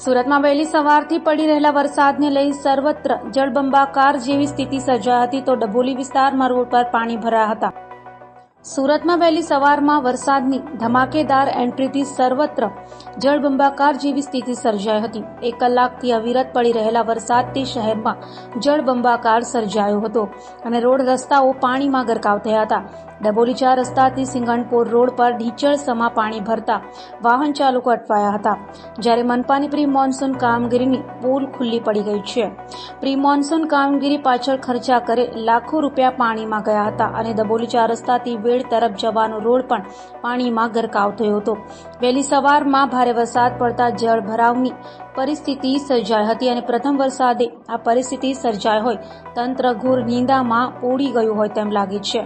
સુરતમાં વહેલી સવારથી પડી રહેલા વરસાદને લઈ સર્વત્ર જળબંબાકાર જેવી સ્થિતિ સર્જાઈ હતી તો ડભોલી વિસ્તારમાં રોડ પર પાણી ભરાયા હતા. સુરતમાં વહેલી સવારમાં વરસાદની ધમાકેદાર એન્ટ્રીથી સર્વત્ર જળબંબાકાર જેવી સ્થિતિ સર્જાઈ હતી. એક કલાકથી અવિરત પડી રહેલા વરસાદથી શહેરમાં જળબંબાકાર સર્જાયો હતો અને રોડ રસ્તાઓ પાણીમાં ગરકાવ થયા હતા. ડબોલી ચાર રસ્તાથી સિંગણપોર રોડ પર ઢીચળ સમા પાણી ભરતા વાહન ચાલકો અટવાયા હતા. જ્યારે મનપાની પ્રી મોન્સૂન કામગીરીની પોલ ખુલ્લી પડી ગઈ છે. પ્રી મોન્સૂન કામગીરી પાછળ ખર્ચા કરે લાખો રૂપિયા પાણીમાં ગયા હતા અને ડબોલી ચાર રસ્તાથી વેડ તરફ જવાનો રોડ પણ પાણીમાં ગરકાવ થયો હતો. વહેલી સવારમાં ભારે વરસાદ પડતા જળ ભરાવની પરિસ્થિતિ સર્જાઈ હતી અને પ્રથમ વરસાદે આ પરિસ્થિતિ સર્જાઈ હોય તંત્ર ઘોર નિંદામાં પોડી ગયું હોય તેમ લાગે છે.